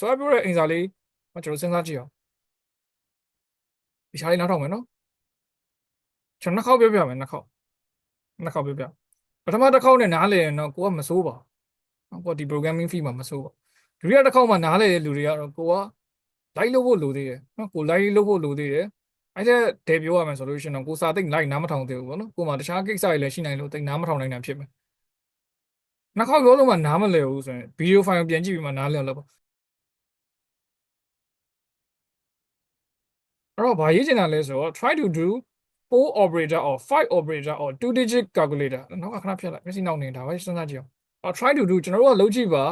ဆိုတော့ပြောတဲ့အင်စာလေးကျွန်တော်စဉ်းစားကြည့်အောင်ဒီရှားလေးနားထောင်မယ်နော်ကျွန်တော်နှစ်ခေါက်ပြောပြမယ်နှစ်ခေါက်နှစ်ခေါက်ပြောပြပထမတစ်ခေါက်နဲ့နားလည်ရင်တော့ကိုကမစိုးပါဘူးကိုကဒီ programming fee မှာမစိုးပါဒုတိယတစ်ခေါက်မှာနားလည်တဲ့လူတွေကတော့ကိုက live လုပ်ဖို့လိုသေးတယ်နော်ကို live လုပ်ဖို့လိုသေးတယ်အဲ့ဒါဒယ်ပြောရမယ်ဆိုလို့ရှိရင်တော့ကိုစာသိမ့် live နားမထောင်သေးဘူးပေါ့နော်ကိုမှတခြားကိစ္စတွေလည်းရှိနိုင်လို့သိနားမထောင်နိုင်တာဖြစ်မယ်နှစ်ခေါက်ပြောလို့မှနားမလည်ဘူးဆိုရင်ဗီဒီယိုဖိုင်ကိုပြန်ကြည့်ပြီးမှနားလည်အောင်လုပ်ပါ အဲ့တော့ဘာရေးချင်တာလဲဆိုတော့ try to do four operator or five operator or two digit calculator နောက်ကခဏဖြတ်လိုက်မျက်စိနောက်နေတာပဲစဉ်းစားကြည့်အောင် try to do ကျွန်တော်တို့ကလုပ်ကြည့်ပါ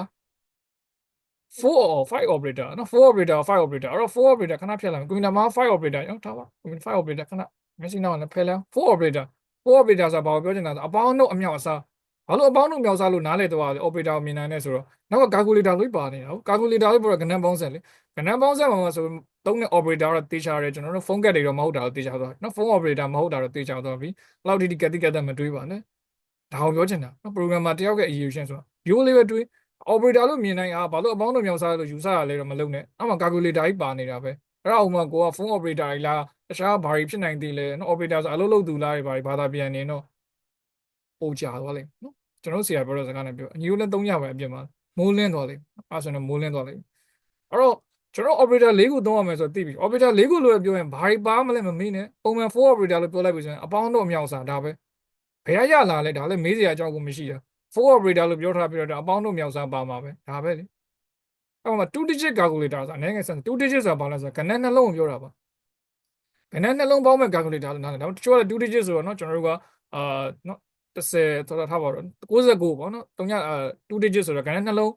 4 or 5 operator နော်4 operator 5 operator အဲ့တော့4 operator ခဏဖြတ်လိုက်ကွန်ပျူတာမှာ5 operator ရောထားပါကွန်ပျူတာ5 operator ခဏမျက်စိနောက်နဲ့ဖယ်လိုက်4 operator 4 operator ဆိုတာဘာကိုပြောချင်တာလဲအပေါင်းတို့အမြောက်အစား ဘာလို့အပေါင်းတို့မြောက်စားလို့နားလေတော့လဲ operator ကိုမြင်နိုင်နေဆိုတော့နောက်က calculator လို့ပါနေတာဟုတ် calculator လို့ပြောတော့ကဏ္ဍပေါင်းဆက်လေကဏ္ဍပေါင်းဆက်မှာဆိုသုံးတဲ့ operator တော့တေချာတယ်ကျွန်တော်တို့ phone cat တွေတော့မဟုတ်တာတော့တေချာတော့နော် phone operator မဟုတ်တာတော့တေချာတော့ပြီဘယ်လောက်ထိဒီကတိကတ်မတွေးပါနဲ့ဒါကိုပြောချင်တာနော် programmer တယောက်ရဲ့ equation ဆိုတာ view လေးပဲတွေး operator လို့မြင်နိုင်အားဘာလို့အပေါင်းတို့မြောက်စားလို့ယူဆရလဲတော့မလုပ်နဲ့အမှ calculator ကြီးပါနေတာပဲအဲ့ဒါဥမာကိုက phone operator ကြီးလားတခြားဘာတွေဖြစ်နိုင်သေးလဲနော် operator ဆိုအလုပ်လုပ်သူလားတွေဘာတွေဘာသာပြန်နေတော့ ပို့ကြသွားလိမ့်နော်ကျွန်တော်ဆရာပြောတဲ့စကားနဲ့ပြောအညီကိုလည်း၃ညပဲအပြစ်မှာမိုးလင်းသွားလိမ့်အဲ့ဆိုတော့မိုးလင်းသွားလိမ့်အဲ့တော့ကျွန်တော် operator ၄ခုသုံးရမယ်ဆိုတော့သိပြီ operator ၄ခုလို့ပြောရင်ဘာတွေပါမလဲမမေးနဲ့ပုံမှန် 4 operator လို့ပြောလိုက်ပြီဆိုရင်အပေါင်းတို့အမြောက်စားဒါပဲဘယ်ရရလာလဲဒါလည်းမေးစရာအကြောင်းကိုမရှိတာ 4 operator လို့ပြောထားပြီးတော့အပေါင်းတို့မြောက်စားပါမှာပဲဒါပဲလေအဲ့မှာ2 digit calculator ဆိုတာအနေငယ်ဆန်2 digit ဆိုတာဘာလဲဆိုတော့ကဏ္ဍနှလုံးကိုပြောတာပါကဏ္ဍနှလုံးပေါင်းမဲ့ calculator လို့နားလည်ဒါပေမဲ့တချို့က2 digit ဆိုတော့เนาะကျွန်တော်တို့ကအာเนาะ 30ဆိုတော့ထားပါတော့69ပေါ့နော်3ည2 digit ဆိုတော့ကဏ္ဍနှလုံး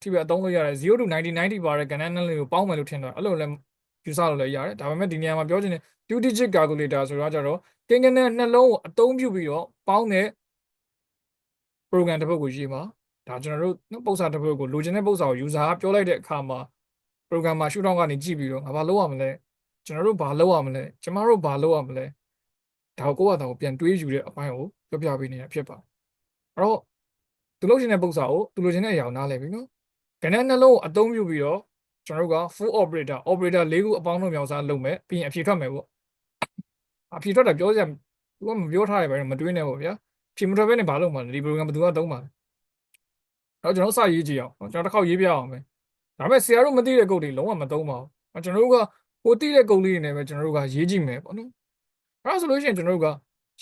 ထိပဲအသုံးလို့ရတယ်0 to 90 90ပါတဲ့ကဏ္ဍနှလုံးကိုပေါင်းမယ်လို့ထင်တော့အဲ့လိုလည်းယူဆလို့လည်းရတယ်ဒါပေမဲ့ဒီနေရာမှာပြောချင်တဲ့2 digit calculator ဆိုတော့ကျတော့ကင်ကနဲ့နှလုံးကိုအသုံးပြုပြီးတော့ပေါင်းတဲ့ program တစ်ပုဒ်ကိုရေးမှာဒါကျွန်တော်တို့ပုံစံတစ်ပုဒ်ကိုလိုချင်တဲ့ပုံစံကို user ကပြောလိုက်တဲ့အခါမှာ program မှာ shutdown ကနေကြည့်ပြီးတော့ငါဘာလုပ်ရမလဲကျွန်တော်တို့ဘာလုပ်ရမလဲကျမတို့ဘာလုပ်ရမလဲ ဒါကိုကိုယ့်အတာကိုပြန်တွေးယူတဲ့အပိုင်းကိုပြောပြပေးနေတာဖြစ်ပါတယ်အဲ့တော့သူလုပ်ချင်တဲ့ပုံစံကိုသူလိုချင်တဲ့အရာကိုနားလည်ပြီနော်ကဏ္ဍနှလုံးကိုအသုံးပြုပြီးတော့ကျွန်တော်တို့က full operator operator ၄ခုအပေါင်းတို့မြောက်စားလုပ်မယ်ပြီးရင်အဖြေထွက်မယ်ပေါ့အဖြေထွက်တာပြောစရာသူကမပြောထားရပဲမတွေးနဲ့ပေါ့ဗျာဖြေမထွက်ဘဲနဲ့ဘာလုပ်မှာလဲဒီ program ဘယ်သူကသုံးမှာလဲတော့ကျွန်တော်စရေးကြည့်အောင်ကျွန်တော်တစ်ခေါက်ရေးပြအောင်ပဲဒါပေမဲ့ဆရာတို့မသိတဲ့ကုတ်တွေလုံးဝမသုံးပါဘူးကျွန်တော်တို့ကကိုသိတဲ့ကုတ်လေးတွေနဲ့ပဲကျွန်တော်တို့ကရေးကြည့်မယ်ပေါ့နော် အဲ့ဒါဆိုလို့ရှိရင်ကျွန်တော်တို့က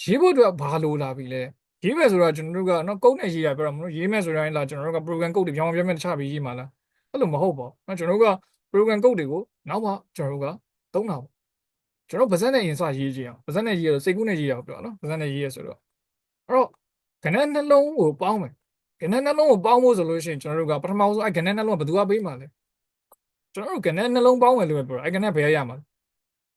ရေးဖို့အတွက်ဘာလိုလာပြီလဲရေးမယ်ဆိုတော့ကျွန်တော်တို့ကနော်ကုတ်နဲ့ရေးရပြောတော့မလို့ရေးမယ်ဆိုရင်လာကျွန်တော်တို့က program ကုတ်တွေပြောင်းပြောင်းပြချပြီးရေးမှာလားအဲ့လိုမဟုတ်ပါဘူးနော်ကျွန်တော်တို့က program ကုတ်တွေကိုနောက်မှကျွန်တော်တို့ကသုံးတာပေါ့ကျွန်တော်ဗဇက်နဲ့အင်စရေးကြည့်အောင်ဗဇက်နဲ့ရေးရစိတ်ကူးနဲ့ရေးရအောင်ပြောနော်ဗဇက်နဲ့ရေးရဆိုတော့အဲ့တော့ကဏ္ဍနှလုံးကိုပေါင်းမယ်ကဏ္ဍနှလုံးကိုပေါင်းဖို့ဆိုလို့ရှိရင်ကျွန်တော်တို့ကပထမဆုံးအဲ့ကဏ္ဍနှလုံးကဘယ်သူကပေးမှာလဲကျွန်တော်တို့ကဏ္ဍနှလုံးပေါင်းမယ်လို့ပဲပြောတာအဲ့ကဏ္ဍဘယ်ရရမှာလဲ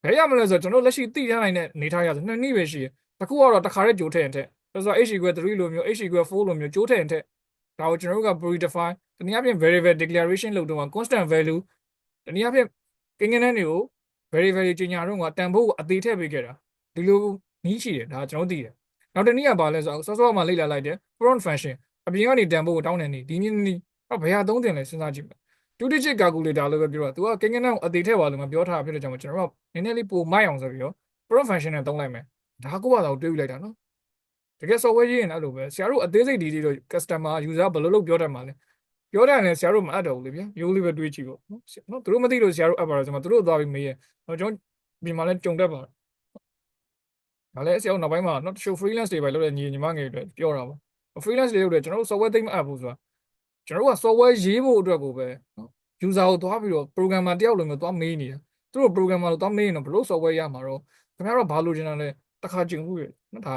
ဘယ်ရမလဲဆိုတော့ကျွန်တော်လက်ရှိသိထားနိုင်တဲ့အနေထားရဆိုနှစ်နည်းပဲရှိတယ်တစ်ခုကတော့တစ်ခါတည်းကြိုထည့်ရင်ထည့်ဆိုတော့ h equal 3 လိုမျိုး h equal 4 လိုမျိုးကြိုးထည့်ရင်ထည့်ဒါကိုကျွန်တော်တို့က predefine တနည်းအားဖြင့် variable declaration လုပ်တော့ constant value တနည်းအားဖြင့်ကိန်းဂဏန်းတွေကို very very ကြီးညာတော့ကတန်ဖိုးကိုအသေးထည့်ပေးခဲ့တာဒီလိုနီးရှိတယ်ဒါကျွန်တော်သိတယ်နောက်တနည်းကဘာလဲဆိုတော့စောစောမှလေ့လာလိုက်တယ် prompt function အပြင်ကနေတန်ဖိုးကိုတောင်းတယ်နေဒီနည်းနည်းတော့ဘယ်ဟာသုံးတင်လဲစဉ်းစားကြည့်မယ် two digit calculator လို့ပဲပြောတော့ तू ကကိန်းဂဏန်းကိုအသေးထည့်ပါလို့မပြောထားဖြစ်တဲ့ကြောင့်ကျွန်တော်တို့ကနည်းနည်းလေးပိုမိုက်အောင်ဆိုပြီးတော့ prompt function နဲ့သုံးလိုက်မယ်ဒါကိုကတော့တွေးယူလိုက်တာနော်တကယ် software ရေးရင်အဲ့လိုပဲဆရာတို့အသေးစိတ်ဒီဒီတော့ customer user ဘယ်လိုလုပ်ပြောတတ်မှာလဲပြောတယ်လည်းဆရာတို့မအပ်တော့ဘူးလေဗျာရိုးလေးပဲတွေးကြည့်ပေါ့နော်နော်သူတို့မသိလို့ဆရာတို့အပ်ပါတော့ဆိုမှသူတို့သွားပြီးမေးရတော့ကျွန်တော်ဒီမှာလည်းကြုံတတ်ပါတယ်ဒါလည်းဆရာတို့နောက်ပိုင်းမှာနော်တချို့ freelance တွေပဲလုပ်တဲ့ညီညီမငယ်တွေပြောတာပါ freelance တွေလုပ်တယ်ကျွန်တော်တို့ software သိမ့်မအပ်ဘူးဆိုတာ ကျွန်တော်တို့က software ရေးဖို့အတွက်ကိုပဲနော် user ကိုသွားပြီးတော့ programmer တယောက်လိုမျိုးသွားမေးနေတယ်သူတို့ programmer လို့သွားမေးရင်တော့ဘယ်လို software ရမှာတော့ခင်ဗျားတို့ဘာလို့ကျင်တာလဲတစ်ခါကျင်ဘူးရနော်ဒါ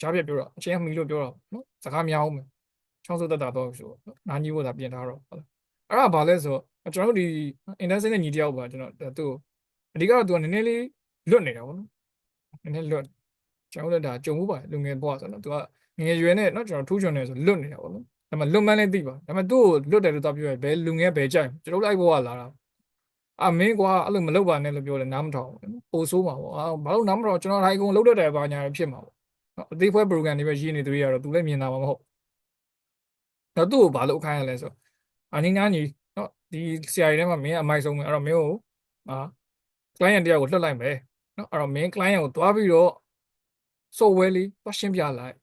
ကြားပြပြောတာအချင်းမီလို့ပြောတာနော်စကားများအောင်မယ်ချောင်းစုတက်တာတော့ဆိုနားကြီးဖို့သာပြင်ထားတော့ဟုတ်လားအဲ့ဒါဘာလဲဆိုတော့ကျွန်တော်တို့ဒီ industry နဲ့ညီတယောက်ပါကျွန်တော်သူ့အဓိကတော့သူကနည်းနည်းလေးလွတ်နေတာပေါ့နော်နည်းနည်းလွတ်ကျွန်တော်တို့ဒါကြုံမှုပါလူငယ်ဘွားဆိုတော့သူကငယ်ရွယ်နဲ့နော်ကျွန်တော်ထူးချွန်နေဆိုလွတ်နေတာပေါ့နော် ဒါပေမဲ့လွတ်မှန်းလည်းသိပါဒါပေမဲ့သူ့ကိုလွတ်တယ်လို့သာပြောရဘယ်လူငယ်ဘယ်ကြိုက်ကျွန်တော်တို့အဲ့ဘွားလာတာအာမင်းကွာအဲ့လိုမလုပ်ပါနဲ့လို့ပြောတယ်နားမထောင်ဘူးပိုဆိုးမှာပေါ့အာဘာလို့နားမထောင်ကျွန်တော်ဒါအကုန်လုပ်တတ်တယ်ဘာညာဖြစ်မှာပေါ့နော်အသေးဖွဲ program တွေပဲရေးနေသူတွေကတော့သူလည်းမြင်တာမဟုတ်တော့သူ့ကိုဘာလို့ခိုင်းရလဲဆိုအနည်းငယ်ညီနော်ဒီဆရာကြီးထဲမှာမင်းအမိုက်ဆုံးပဲအဲ့တော့မင်းကိုအာ client တယောက်ကိုလွှတ်လိုက်မယ်နော်အဲ့တော့မင်း client ကိုသွားပြီးတော့ software လေးသွားရှင်းပြလိုက်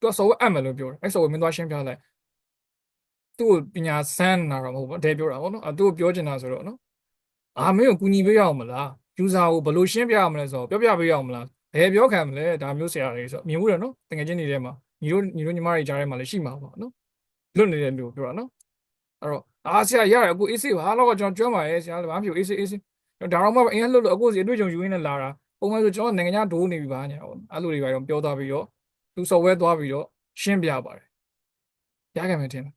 သူက software အပ်မယ်လို့ပြောတယ်အဲ့ software မင်းသွားရှင်းပြလိုက်သူ့ကိုပညာစမ်းတာတော့မဟုတ်ဘူးအတဲပြောတာပေါ့နော်အဲ့သူ့ကိုပြောချင်တာဆိုတော့နော်အာမင်းကိုကူညီပေးရအောင်မလား user ကိုဘယ်လိုရှင်းပြရမလဲဆိုတော့ပြောပြပေးရအောင်မလားဘယ်ပြောခံမလဲဒါမျိုးဆရာတွေဆိုမြင်မှုတယ်နော်တကယ်ချင်းနေထဲမှာညီတို့ညီတို့ညီမတွေကြားထဲမှာလည်းရှိမှာပါနော်လွတ်နေတဲ့လူကိုပြောတာနော်အဲ့တော့အာဆရာရတယ်အခု AC ပါတော့ကျွန်တော်ကျွမ်းပါရဲ့ဆရာလည်းဘာမှမဖြစ်ဘူး AC AC ဒါတော့မှအရင်လှုပ်လို့အခုစီအတွေ့အကြုံယူရင်းနဲ့လာတာပုံမှန်ဆိုကျွန်တော်နိုင်ငံခြားဒိုးနေပြီပါညာပေါ့အဲ့လိုတွေပါတော့ပြောသွားပြီးတော့ သူ software သွားပြီးတော့ရှင်းပြပါတယ်ရခဲ့မယ်ထင်တယ်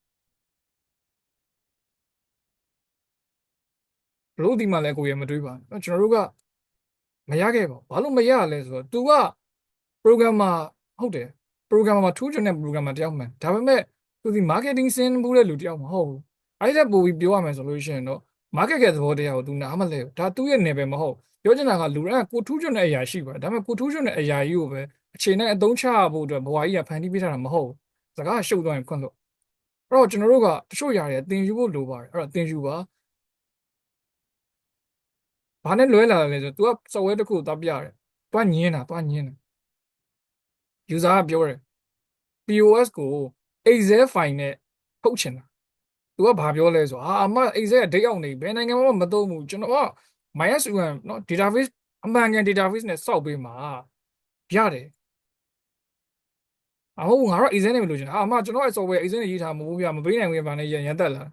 ဘလို့ဒီမှာလဲကိုရမတွေးပါဘူးကျွန်တော်တို့ကမရခဲ့ပါဘူးဘာလို့မရလဲဆိုတော့ तू က programmer ဟုတ်တယ် programmer မှာထူးချွန်တဲ့ programmer တယောက်မှန်ဒါပေမဲ့သူဒီ marketing စင်းဘူးတဲ့လူတယောက်မဟုတ်ဘူးအဲ့ဒါပို့ပြီးပြောရမယ်ဆိုလို့ရှိရင်တော့ market ရဲ့သဘောတရားကို तू နားမလဲဘူးဒါသူ့ရဲ့ ne ပဲမဟုတ်ပြောချင်တာကလူတိုင်းကကိုထူးချွန်တဲ့အရာရှိပါတယ်ဒါပေမဲ့ကိုထူးချွန်တဲ့အရာကြီးကိုပဲ အချိန်နဲ့အသုံးချဖို့အတွက်ဘဝကြီးကဖန်တီးပေးထားတာမဟုတ်ဘူးစကားရှုပ်သွားရင်ခွင့်လို့အဲ့တော့ကျွန်တော်တို့ကတချို့ຢာတွေသင်ယူဖို့လိုပါတယ်အဲ့တော့သင်ယူပါဘာနဲ့လွဲလာလဲဆို तू က software တစ်ခုသွားပြတယ်တွားညင်းတာတွားညင်းတယ် user ကပြောတယ် POS ကို Excel file နဲ့ထုတ်ချင်တာ तू ကဘာပြောလဲဆိုအာအမ Excel ကဒိတ်အောင်နေဘယ်နိုင်ငံမှာမသုံးဘူးကျွန်တော်က MySQL เนาะ database အမှန်ကန် database နဲ့စောက်ပေးမှာရတယ် အဟုတ်ငါတော့ Excel နဲ့မလို့ချင်တာအာအမကျွန်တော်ရဲ့ software Excel နဲ့ရေးထားမှာမဟုတ်ဗျာမပေးနိုင်ဘူးဗျာနဲ့ရန်တက်လာ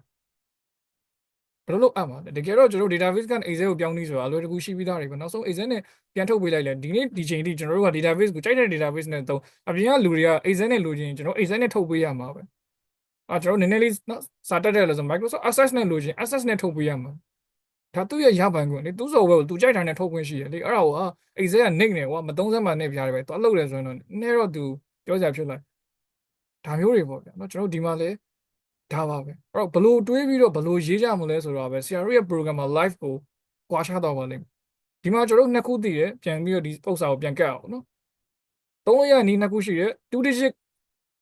ဘယ်လိုလုပ်အပ်မှာလဲတကယ်တော့ကျွန်တော် database က Excel ကိုပြောင်းနေဆိုတာအလွယ်တကူရှိပြီးသားတွေပဲနောက်ဆုံး Excel နဲ့ပြန်ထုတ်ပေးလိုက်လဲဒီနေ့ဒီချိန်ထိကျွန်တော်တို့က database ကိုကြိုက်တဲ့ database နဲ့သုံးအပြင်ကလူတွေက Excel နဲ့လိုချင်ကျွန်တော် Excel နဲ့ထုတ်ပေးရမှာပဲအာကျွန်တော်နည်းနည်းလေးနော်စာတက်တယ်လို့ဆို Microsoft Access နဲ့လိုချင် Access နဲ့ထုတ်ပေးရမှာဒါသူ့ရဲ့ရပိုင်ခွင့်လေသူ့ software ကိုသူကြိုက်တာနဲ့ထုတ်ခွင့်ရှိတယ်လေအဲ့ဒါကိုဟာ Excel က nick နေကွာမသုံးစမ်းမှနဲ့ပြရတယ်ပဲသွားလုပ်တယ်ဆိုရင်တော့နည်းတော့သူ ပြောစရာဖြစ်လိုက်ဒါမျိုးတွေပေါ့ဗျာနော်ကျွန်တော်ဒီမှာလေဒါပါပဲအဲ့တော့ဘလို့တွေးပြီးတော့ဘလို့ရေးကြမလဲဆိုတော့ပဲဆရာတို့ရဲ့ programmer live ကိုကွာခြားတော့ပါလိမ့်မယ်ဒီမှာကျွန်တော်တို့နှစ်ခုတည်တယ်ပြန်ပြီးတော့ဒီပု္ပ္ပစာကိုပြန်ကတ်အောင်နော်သုံးရနီးနှစ်ခုရှိတယ်2 digit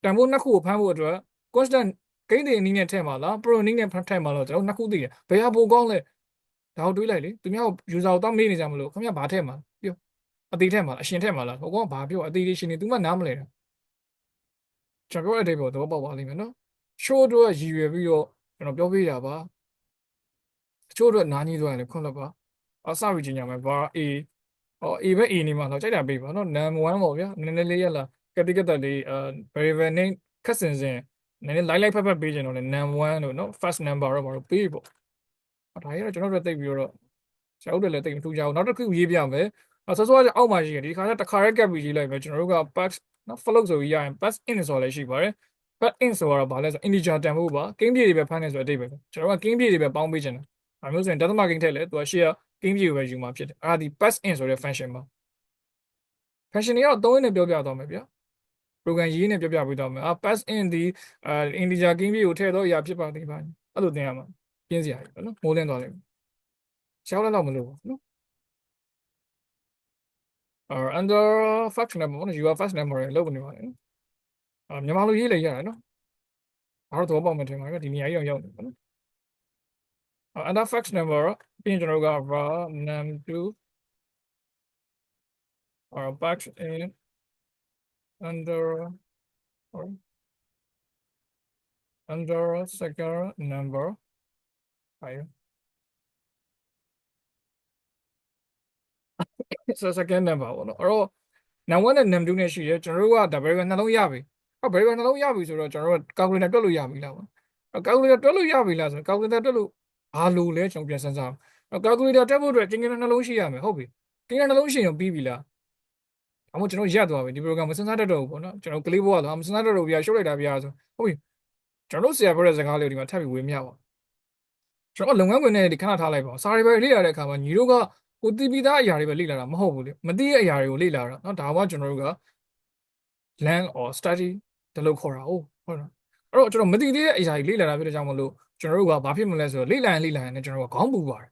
တန်ဖိုးနှစ်ခုကိုဖမ်းဖို့အတွက် constant ဂိမ်းတွေအနည်းနဲ့ထည့်မှာလား pro အနည်းနဲ့ထည့်မှာလားကျွန်တော်နှစ်ခုတည်တယ်ဘယ်ဟာပိုကောင်းလဲဒါကိုတွေးလိုက်လေသူများကို user ကိုတော့မေးနေကြမလို့ခင်ဗျဘာထည့်မှာပြောအသေးထည့်မှာလားအရှင်ထည့်မှာလားဟိုကောင်ကဘာပြောအသေးလေးရှင်နေ तू မှနားမလဲတာ ကျွန်တော်ပြောတဲ့အတိတ်ပေါ်သဘောပေါက်ပါလိမ့်မယ်နော် show တော့ရည်ရွယ်ပြီးတော့ကျွန်တော်ပြောပေးတာပါတချို့တော့နားကြီးသွားရင်လည်းခွန့်လို့ပါအစရီချင်းညာမှာဘာ A ဟော A ပဲ A နေမှာတော့ကြိုက်တာပေးပါနော် num 1ပေါ့ဗျာနည်းနည်းလေးရလာကတိကတလေးအဲ variable name ခက်စင်စင်နည်းနည်း light light ဖက်ဖက်ပေးကြတော့လေ num 1လို့နော် first number တော့ဘာလို့ပေးပေါ့ဒါကြီးတော့ကျွန်တော်တို့တိတ်ပြီးတော့ဆရာဦးတွေလည်းတိတ်မထူးကြဘူးနောက်တစ်ခုရေးပြမယ်အဆောစောကအောက်မှာရှိတယ်ဒီခါကျတစ်ခါရဲကပ်ပြီးရေးလိုက်မယ်ကျွန်တော်တို့က pass နော် float ဆိုပြီးရရင် pass in ဆိုလည်းရှိပါတယ် pass in ဆိုတော့ဘာလဲဆို integer တန်ဖို့ပါကင်းပြေတွေပဲဖမ်းနေဆိုအတိတ်ပဲကျွန်တော်ကကင်းပြေတွေပဲပေါင်းပေးချင်တယ်ဒါမျိုးဆိုရင် data marking ထက်လေသူက share ကင်းပြေကိုပဲယူမှာဖြစ်တယ်အဲ့ဒါဒီ pass in ဆိုတဲ့ function ပါ function တွေကတော့သုံးရင်းနဲ့ပြောပြသွားမယ်ဗျာ program ရေးနဲ့ပြောပြပေးသွားမယ်အာ pass in ဒီအဲ integer ကင်းပြေကိုထည့်တော့အရာဖြစ်ပါသေးပါအဲ့လိုသင်ရမှာပြင်းစရာကြီးပဲနော်မိုးလင်းသွားလိမ့်မယ်ရှောင်းလည်းတော့မလို့ဘူးနော် or under function number နော် you are first number လောက်နေပါလေနော်အာမြန်မာလိုရေးလိုက်ရတယ်နော်ဘာလို့တော့ပေါ့မထင်ပါဘူးဒီနေရာကြီးအောင်ရောက်နေပါနော် under fax number ပြီးရင်ကျွန်တော်တို့က var num2 or box in under or under second number は い so second number ပေါ့နော်အဲ့တော့ num1 နဲ့ num2 နဲ့ရှိတယ်ကျွန်တော်တို့ကဒါ variable နှလုံးရပြီအဲ့ variable နှလုံးရပြီဆိုတော့ကျွန်တော်တို့ calculator တွက်လို့ရပြီလားပေါ့အဲ့ calculator တွက်လို့ရပြီလားဆို calculator တွက်လို့ဘာလို့လဲကျွန်တော်ပြန်စဉ်းစားအဲ့ calculator တွက်ဖို့အတွက်ကင်ကင်နှလုံးရှိရမယ်ဟုတ်ပြီကင်ကင်နှလုံးရှိရင်ပြီးပြီလားအမို့ကျွန်တော်ရက်သွားပြီဒီ program မစဉ်းစားတတ်တော့ဘူးပေါ့နော်ကျွန်တော်ကလေးဘွားလားမစဉ်းစားတတ်တော့ဘူးဗျာရှုပ်လိုက်တာဗျာဆိုဟုတ်ပြီကျွန်တော်တို့ဆရာပြောတဲ့စကားလေးကိုဒီမှာထပ်ပြီးဝေမျှပါကျွန်တော်လုပ်ငန်းခွင်နဲ့ဒီခဏထားလိုက်ပါစာရီပဲလေ့လာတဲ့အခါမှာညီတို့က ကိုတီးပြီးသားအရာတွေပဲလေ့လာတာမဟုတ်ဘူးလေမသိတဲ့အရာတွေကိုလေ့လာတာเนาะဒါမှကျွန်တော်တို့က learn or study ဒီလိုခေါ်တာဟုတ်ဟုတ်လားအဲ့တော့ကျွန်တော်မသိသေးတဲ့အရာတွေလေ့လာတာဖြစ်တဲ့ကြောင့်မလို့ကျွန်တော်တို့ကဘာဖြစ်မလဲဆိုတော့လေ့လာရင်လေ့လာရင်လည်းကျွန်တော်တို့ကခေါင်းပူပါတယ်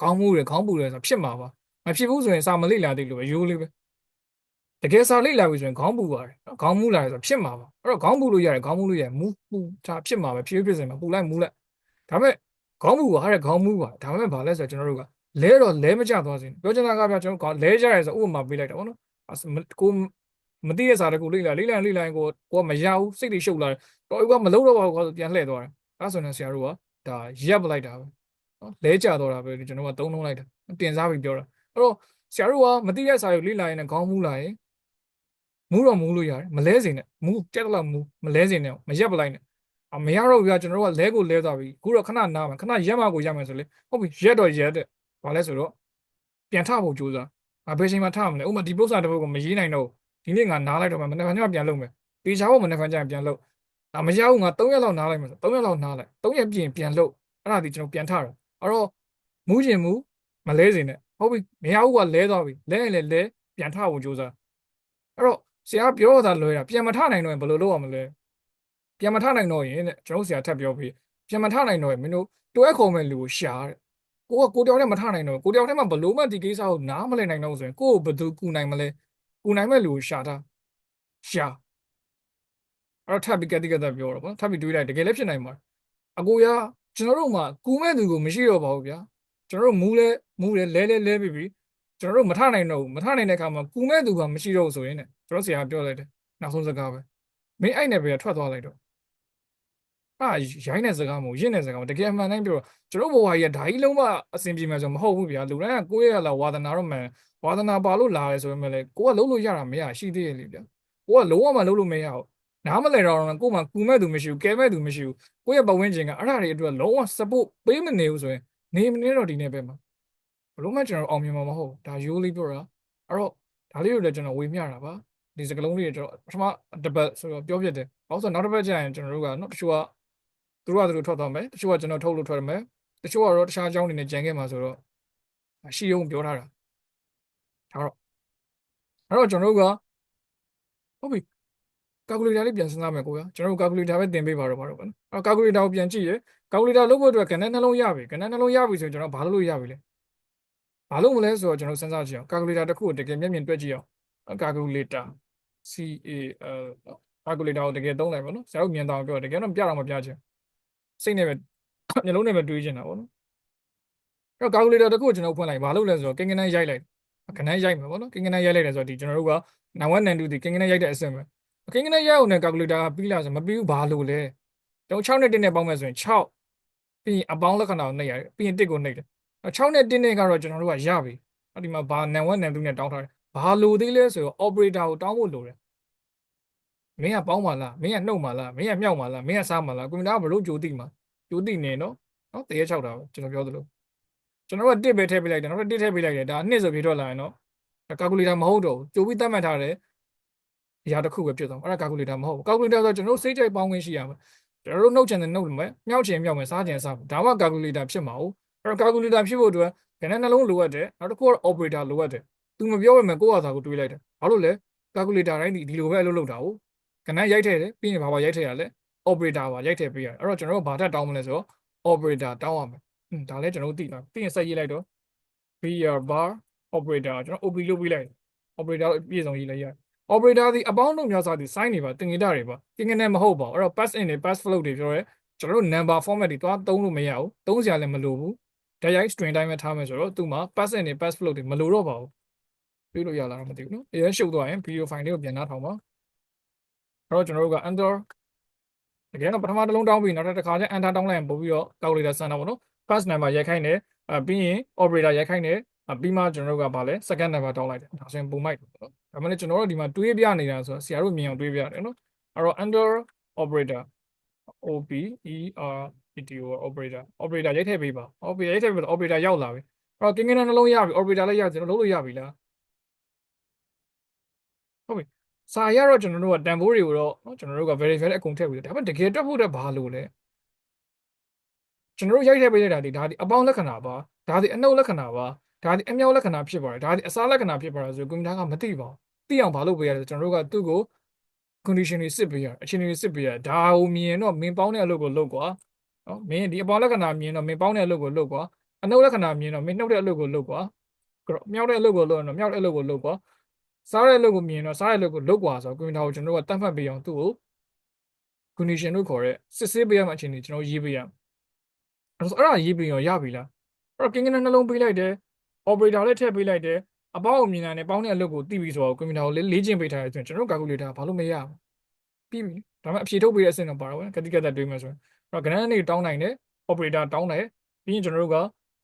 ခေါင်းမူတယ်ခေါင်းပူတယ်ဆိုဖြစ်မှာပါမဖြစ်ဘူးဆိုရင်စာမလေ့လာသေးလို့ပဲရိုးလေးပဲတကယ်စာလေ့လာပြီဆိုရင်ခေါင်းပူပါတယ်ခေါင်းမူလာတယ်ဆိုဖြစ်မှာပါအဲ့တော့ခေါင်းပူလို့ရတယ်ခေါင်းမူလို့ရတယ်မူပူဒါဖြစ်မှာပဲဖြစ်ဖြစ်စင်မှာပူလိုက်မူလိုက်ဒါပေမဲ့ ခေါင်းမူပါတဲ့ခေါင်းမူပါဒါမှမဟုတ်ဘာလဲဆိုတော့ကျွန်တော်တို့က လဲတော့လဲမကြသွားစေနဲ့ပြောချင်တာကဗျာကျွန်တော်ခေါင်းလဲကြရဲဆိုဥပမာပေးလိုက်တာပေါ့နော်အဲ့ဆိုမကိုမသိရစားတဲ့ကိုလိမ့်လာလိမ့်လာလိမ့်လာရင်ကိုကိုကမရဘူးစိတ်တွေရှုပ်လာတယ်တော့ကမလုံးတော့ပါဘူးကွာဆိုပြန်လှည့်သွားတယ်အဲ့ဆိုရင်ဆရာတို့ကဒါရက်ပလိုက်တာပဲနော်လဲကြတော့တာပဲကျွန်တော်ကသုံးလုံးလိုက်တာတင်စားပြီးပြောတာအဲ့တော့ဆရာတို့ကမသိရစားကိုလိမ့်လာရင်လည်းခေါင်းမူလာရင်မူတော့မူလို့ရတယ်မလဲစေနဲ့မူတက်တော့မူမလဲစေနဲ့မရက်ပလိုက်နဲ့အမရတော့ဘူးကကျွန်တော်တို့ကလဲကိုလဲသွားပြီအခုတော့ခဏနားမယ်ခဏရက်မကိုရက်မယ်ဆိုလေဟုတ်ပြီရက်တော့ရက်တဲ့ ဘာလဲဆိုတော့ပြန်ထဖို့ကြိုးစားငါဘယ်ချိန်မှထမလဲဥပမာဒီပု္ပ္ပစာတစ်ပုဒ်ကိုမရေးနိုင်တော့ဒီနေ့ငါနားလိုက်တော့မှမနေ့ကညပြန်လုပ်မယ်ပေချာဖို့မနေ့ကညပြန်လုပ်ဒါမရဘူးငါ3ရက်လောက်နားလိုက်မယ်ဆို3ရက်လောက်နားလိုက်3ရက်ပြင်ပြန်လုပ်အဲ့ဒါဒီကျွန်တော်ပြန်ထတာအဲ့တော့မူးကျင်မူမလဲစင်နဲ့ဟုတ်ပြီမရဘူးကလဲသွားပြီလဲရင်လည်းလဲပြန်ထဖို့ကြိုးစားအဲ့တော့ဆရာပြောတာလွဲတာပြန်မထနိုင်တော့ရင်ဘယ်လိုလုပ်ရမလဲပြန်မထနိုင်တော့ရင်တဲ့ကျွန်တော်ဆရာထပ်ပြောပြီးပြန်မထနိုင်တော့ရင်မင်းတို့တွဲခေါ်မဲ့လူကိုရှာတဲ့ ကိုကကိုတယောက်တည်းမထနိုင်တော့ဘူးကိုတယောက်တည်းမှဘလို့မှဒီကိစ္စကိုနားမလည်နိုင်တော့ဘူးဆိုရင်ကိုကိုဘယ်သူကူနိုင်မလဲကူနိုင်မဲ့လူကိုရှာတာရှာအဲ့တော့ထပ်ပြီးကတိကတ်ပြောတော့ဗောထပ်ပြီးတွေးလိုက်တကယ်လည်းဖြစ်နိုင်မှာအကိုရကျွန်တော်တို့မှကူမဲ့သူကိုမရှိတော့ပါဘူးဗျာကျွန်တော်တို့မူးလဲမူးလဲလဲလဲလဲပြီးပြီးကျွန်တော်တို့မထနိုင်တော့ဘူးမထနိုင်တဲ့အခါမှာကူမဲ့သူကမရှိတော့ဘူးဆိုရင်တဲ့ကျွန်တော်ဆရာပြောလိုက်တယ်နောက်ဆုံးစကားပဲမင်းအဲ့နဲ့ပဲထွက်သွားလိုက်တော့ အာရိုင်းတဲ့စကားမဟုတ်ရင့်တဲ့စကားမဟုတ်တကယ်အမှန်တိုင်းပြောတော့ကျွန်တော်ဘဝကြီးကဒါကြီးလုံးဝအဆင်ပြေမယ်ဆိုမဟုတ်ဘူးဗျာလူတိုင်းကကိုယ့်ရဲ့လာဝါသနာတော့မှန်ဝါသနာပါလို့လာတယ်ဆိုပေမဲ့လေကိုကလုံးလို့ရတာမရရှိသေးရဲ့လေဗျာကိုကလုံးဝမလုံးလို့မရဘူးနားမလဲတော့ကိုမှကူမဲ့သူမရှိဘူးကဲမဲ့သူမရှိဘူးကိုယ့်ရဲ့ပတ်ဝန်းကျင်ကအဲ့ဒါတွေအတွက်လုံးဝ support ပေးမနေဘူးဆိုရင်နေမနေတော့ဒီနေ့ပဲမှာဘလို့မှကျွန်တော်အောင်မြင်မှာမဟုတ်ဒါရိုးလေးပြောတာအဲ့တော့ဒါလေးတွေလည်းကျွန်တော်ဝေမျှတာပါဒီစကလုံးလေးတွေကျွန်တော်ပထမတစ်ပတ်ဆိုတော့ပြောပြတယ်ဘာလို့ဆိုတော့နောက်တစ်ပတ်ကျရင်ကျွန်တော်တို့ကနော်တချို့က သူတို့ကသူတို့ထွက်သွားမယ်တချို့ကကျွန်တော်ထုတ်လို့ထွက်မယ်တချို့ကတော့တခြားအကြောင်းတွေနဲ့ကြံခဲ့မှာဆိုတော့ရှိအောင်ပြောထားတာဒါတော့အဲ့တော့ကျွန်တော်တို့ကဟုတ်ပြီကာကူလေတာလေးပြန်စဉ်းစားမယ်ကိုကကျွန်တော်တို့ကာကူလေတာပဲသင်ပေးပါတော့ပါတော့ဗျာအဲ့ကာကူလေတာကိုပြန်ကြည့်ရကာကူလေတာလုပ်ဖို့အတွက်ကဏ္ဍနှလုံးရပြီကဏ္ဍနှလုံးရပြီဆိုရင်ကျွန်တော်ဘာလုပ်လို့ရပြီလဲဘာလုပ်မလဲဆိုတော့ကျွန်တော်စဉ်းစားကြည့်အောင်ကာကူလေတာတစ်ခုကိုတကယ်မျက်မြင်တွက်ကြည့်အောင်ကာကူလေတာ C A L ကာကူလေတာကိုတကယ်သုံးလိုက်ပါနော်ဆရာတို့မြင်တော့ပြောတကယ်တော့ပြတော့မပြချင် စိတ်နဲ့ပဲမျိုးလုံးနဲ့ပဲတွေးနေတာပေါ့နော်အဲ့တော့ကာကူလေတာတစ်ခုကိုကျွန်တော်ဖွင့်လိုက်ဘာလုပ်လဲဆိုတော့ကင်ကနန်းရိုက်လိုက်ကနန်းရိုက်မှာပေါ့နော်ကင်ကနန်းရိုက်လိုက်တယ်ဆိုတော့ဒီကျွန်တော်တို့ကနိုင်ဝက်နန်တူဒီကင်ကနန်းရိုက်တဲ့အဆင့်ပဲကင်ကနန်းရိုက်အောင်နဲ့ကာကူလေတာကပြီးလာဆိုမပြီးဘူးဘာလို့လဲကျွန်တော်6နဲ့1နဲ့ပေါင်းမယ်ဆိုရင်6ပြီးရင်အပေါင်းလက္ခဏာကိုနှိပ်ရတယ်ပြီးရင်1ကိုနှိပ်တယ်6နဲ့1နဲ့ကတော့ကျွန်တော်တို့ကရပြီအဲ့ဒီမှာဘာနန်ဝက်နန်တူနဲ့တောင်းထားတယ်ဘာလို့သေးလဲဆိုတော့ operator ကိုတောင်းဖို့လိုတယ် မင်းကပေါင်းပါလားမင်းကနှုတ်ပါလားမင်းကမြောက်ပါလားမင်းကစားပါလားကွန်ပျူတာကဘလို့ကြိုသိမှာကျိုးတိနေနော်နော်တရေ6တာပဲကျွန်တော်ပြောသလိုကျွန်တော်ကတစ်ပဲထည့်ပေးလိုက်တယ်နောက်တစ်ထည့်ပေးလိုက်တယ်ဒါနှစ်ဆိုဖြေထွက်လာရင်နော်ကာကူလေတာမဟုတ်တော့ဘူးကြိုးပြီးသတ်မှတ်ထားတယ်အရာတစ်ခုပဲဖြစ်သွားအဲ့ဒါကာကူလေတာမဟုတ်ဘူးကာကူလေတာဆိုကျွန်တော်တို့စိတ်ကြိုက်ပေါင်းခွင့်ရှိရမယ်ကျွန်တော်တို့နှုတ်ချင်တယ်နှုတ်မယ်မြောက်ချင်မြောက်မယ်စားချင်စားဒါမှကာကူလေတာဖြစ်မှာဟုတ်အဲ့တော့ကာကူလေတာဖြစ်ဖို့အတွက်ခဏနှလုံးလိုအပ်တယ်နောက်တစ်ခုက operator လိုအပ်တယ်သူမပြောရမယ်ကိုယ့်ဟာသာကိုတွေးလိုက်တယ်ဘာလို့လဲကာကူလေတာတိုင်းဒီဒီလိုပဲအလုပ်လုပ်တာဟု တ်ခဏရိုက်ထည့်တယ်ပြီးရင်ဘာပါရိုက်ထည့်ရလဲ operator ပါရိုက်ထည့်ပေးရတယ်အဲ့တော့ကျွန်တော်တို့ဘာထပ်တောင်းမလဲဆိုတော့ operator တောင်းရမယ်။อืมဒါလည်းကျွန်တော်တို့သိတာ။ပြီးရင်ဆက်ရေးလိုက်တော့ beer bar operator ကျွန်တော် OP လုပ်ပြီးလိုက်။ operator အပြည့်စုံရေးလိုက်ရတယ်။ operator ဒီအပေါင်းတို့များစွာဒီ sign တွေပါတင်ကြတာတွေပါ။တင်ကြနေမဟုတ်ပါဘူး။အဲ့တော့ pass in တွေ pass float တွေပြောရဲကျွန်တော်တို့ number format တွေသွားသုံးလို့မရဘူး။သုံးစရာလည်းမလိုဘူး။ direct string တိုင်းပဲထားမယ်ဆိုတော့သူ့မှာ pass in တွေ pass float တွေမလိုတော့ပါဘူး။ပြေးလို့ရလားတော့မသိဘူးနော်။အဲရှုပ်သွားရင် video file လေးကိုပြန်နှားထောင်ပါ။အဲ့ တော့ကျွန်တော်တို့က under တကယ်တော့ပထမတစ်လုံးတောင်းပြီးနောက်တစ်ခါကျ enter တောင်းလိုက်ရင်ပို့ပြီးတော့ calculator ဆန်းတာပေါ့နော် first number ရိုက်ခိုင်းတယ်အပြီးရင် operator ရိုက်ခိုင်းတယ်အပြီးမှကျွန်တော်တို့ကဗာလဲ second number တောင်းလိုက်တယ်ဒါဆိုရင်ပုံမိုက်တယ်ပေါ့နော်ဒါမှလည်းကျွန်တော်တို့ဒီမှာတွေးပြနေတာဆိုတော့ဆရာတို့မြင်အောင်တွေးပြရတယ်နော်အဲ့တော့ under operator o p e r e t o operator operator ရိုက်ထည့်ပေးပါ operator ရိုက်ထည့်ပေးတော့ operator ရောက်လာပြီအဲ့တော့ကင်းကင်းနှလုံးရပြီ operator လည်းရကျွန်တော်လုံးလို့ရပြီလားဟုတ်ပြီ စာရတော့ကျွန်တော်တို့ကတန်ဖိုးတွေကိုတော့နော်ကျွန်တော်တို့က verify အကုန်ထည့်ပြီးတယ်ဒါပေမဲ့တကယ်တွက်ဖို့တော့ဘာလို့လဲကျွန်တော်တို့ရိုက်ထည့်ပေးလိုက်တာဒီဒါဒီအပေါင်းလက္ခဏာပါဒါဒီအနှုတ်လက္ခဏာပါဒါဒီအမြောက်လက္ခဏာဖြစ်ပါတယ်ဒါဒီအစားလက္ခဏာဖြစ်ပါတယ်ဆိုကွန်ပျူတာကမသိပါဘူးသိအောင်ဘာလုပ်ပေးရလဲကျွန်တော်တို့ကသူ့ကို condition တွေစစ်ပေးရအခြေအနေတွေစစ်ပေးရဒါကိုမြင်တော့မင်းပေါင်းတဲ့အလုပ်ကိုလုပ်ကွာနော်မင်းဒီအပေါင်းလက္ခဏာမြင်တော့မင်းပေါင်းတဲ့အလုပ်ကိုလုပ်ကွာအနှုတ်လက္ခဏာမြင်တော့မင်းနှုတ်တဲ့အလုပ်ကိုလုပ်ကွာမြောက်တဲ့အလုပ်ကိုလုပ်ရင်တော့မြောက်တဲ့အလုပ်ကိုလုပ်ကွာ စားတဲ့အလုပ်ကိုမြင်တော့စားတဲ့အလုပ်ကိုလုပ်ကွာဆိုတော့ကွန်ပျူတာကိုကျွန်တော်တို့ကတတ်မှတ်ပေးအောင်သူ့ကို condition လို့ခေါ်တဲ့စစ်ဆေးပေးရမယ့်အခြေအနေကျွန်တော်ရေးပေးရအဲ့တော့အဲ့ဒါရေးပြီးတော့ရပြီလားအဲ့တော့ကင်းကင်းနဲ့နှလုံးပေးလိုက်တယ် operator လည်းထည့်ပေးလိုက်တယ်အပေါင်းအမြင်နဲ့ပေါင်းတဲ့အလုပ်ကိုသိပြီဆိုတော့ကွန်ပျူတာကိုလေ့ကျင့်ပေးထားတယ်ဆိုရင်ကျွန်တော်တို့ calculator ဘာလို့မရဘူးပြီးပြီဒါပေမဲ့အဖြေထုတ်ပေးတဲ့အဆင့်တော့ပါတော့ဗျာကတိကတ်တွေးမယ်ဆိုရင်အဲ့တော့ကဏ္ဍနဲ့တောင်းနိုင်တယ် operator တောင်းတယ်ပြီးရင်ကျွန်တော်တို့က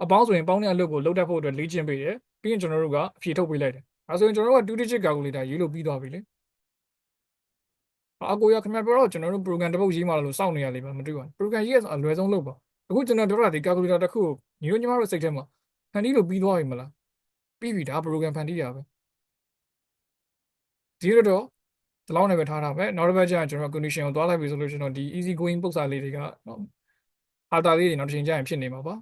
အပေါင်းဆိုရင်ပေါင်းတဲ့အလုပ်ကိုလုပ်တတ်ဖို့အတွက်လေ့ကျင့်ပေးတယ်ပြီးရင်ကျွန်တော်တို့ကအဖြေထုတ်ပေးလိုက်တယ် အဲဆိုရင်ကျွန်တော်တို့က2 digit calculator ရေးလို့ပြီးသွားပြီလေအကိုရခင်ဗျာပြောတော့ကျွန်တော်တို့ program တစ်ပုတ်ရေးမှလို့စောင့်နေရလိမ့်မယ်မတွေ့ပါဘူး program ရေးရဆိုအလွယ်ဆုံးလုပ်ပါအခုကျွန်တော်တို့ကဒီ calculator တစ်ခုကိုညီတို့ညီမတို့စိတ်ထဲမှာဖန်တီးလို့ပြီးသွားပြီမလားပြီးပြီဒါ program ဖန်တီးရပဲဒီတော့ဒီလောက်နဲ့ပဲထားတာပဲနောက်တစ်ပတ်ကျရင်ကျွန်တော် condition ကိုသွားလိုက်ပြီဆိုလို့ကျွန်တော်ဒီ easy going ပုံစံလေးတွေကနော်အာတာလေးတွေနောက်တစ်ချိန်ကျရင်ဖြစ်နေမှာပါ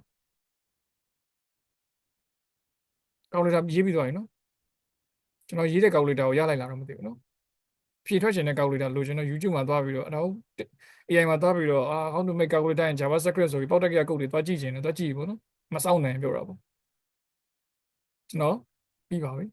calculator ရေးပြီးသွားပြီနော် ကျွန်တော်ရေးတဲ့ calculator ကိုရလိုက်လာတော့မသိဘူးနော်ဖြည့်ထွက်ချင်တဲ့ calculator လိုချင်တော့ YouTube မှာသွားပြီးတော့အဲ့တော့ AI မှာသွားပြီးတော့အာ how to make calculator in JavaScript ဆိုပြီးပေါက်တက်ကရကုတ်တွေသွားကြည့်ချင်တယ်သွားကြည့်ပေါ့နော်မစောင့်နိုင်ပြောတာပေါ့ကျွန်တော်ပြီးပါပြီ